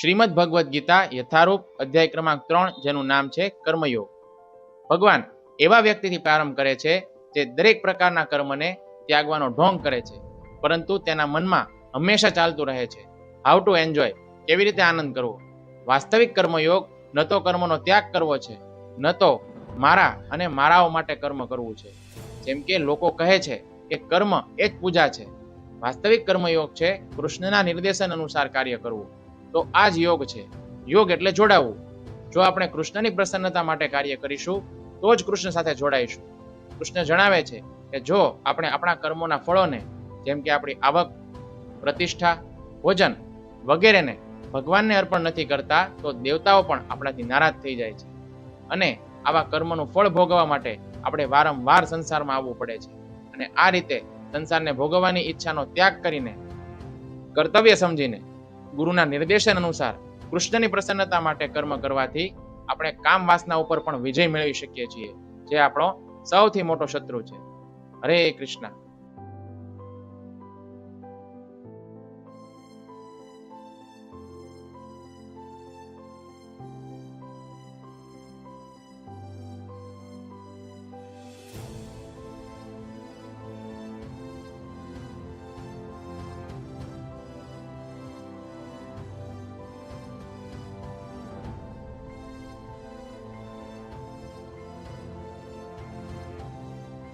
શ્રીમદ ભગવદ્ ગીતા, યથારૂપ, અધ્યાય ક્રમાંક ત્રણ, જેનું નામ છે કર્મયોગ. ભગવાન એવા વ્યક્તિથી પ્રારંભ કરે છે, જે દરેક પ્રકારના કર્મને ત્યાગવાનો ઢોંગ કરે છે, પરંતુ તેના મનમાં હંમેશા ચાલતું રહે છે. હાઉ ટુ એન્જોય કેવી રીતે આનંદ કરવો? વાસ્તવિક કર્મયોગ ન તો કર્મનો ત્યાગ કરવો છે, ન તો મારા અને મારાઓ માટે કર્મ કરવું છે. જેમ કે લોકો કહે છે કે કર્મ એ જ પૂજા છે. વાસ્તવિક કર્મયોગ છે કૃષ્ણના નિર્દેશન અનુસાર કાર્ય કરવું. તો આ જ યોગ છે. યોગ એટલે જોડાવવું જો આપણે કૃષ્ણની પ્રસન્નતા માટે કાર્ય કરીશું, તો જ કૃષ્ણ સાથે જોડાઈશું. કૃષ્ણ જણાવે છે કે જો આપણે આપણા કર્મોના ફળોને, જેમ કે આપણી આવક, પ્રતિષ્ઠા, ભોજન વગેરેને ભગવાનને અર્પણ નથી કરતા, તો દેવતાઓ પણ આપણાથી નારાજ થઈ જાય છે. અને આવા કર્મનું ફળ ભોગવવા માટે આપણે વારંવાર સંસારમાં આવવું પડે છે. અને આ રીતે સંસારને ભોગવવાની ઈચ્છાનો ત્યાગ કરીને, કર્તવ્ય સમજીને ગુરુના નિર્દેશન અનુસાર કૃષ્ણની પ્રસન્નતા માટે કર્મ કરવાથી આપણે કામ વાસના ઉપર પણ વિજય મેળવી શકીએ છીએ, જે આપણો સૌથી મોટો શત્રુ છે. હરે કૃષ્ણ.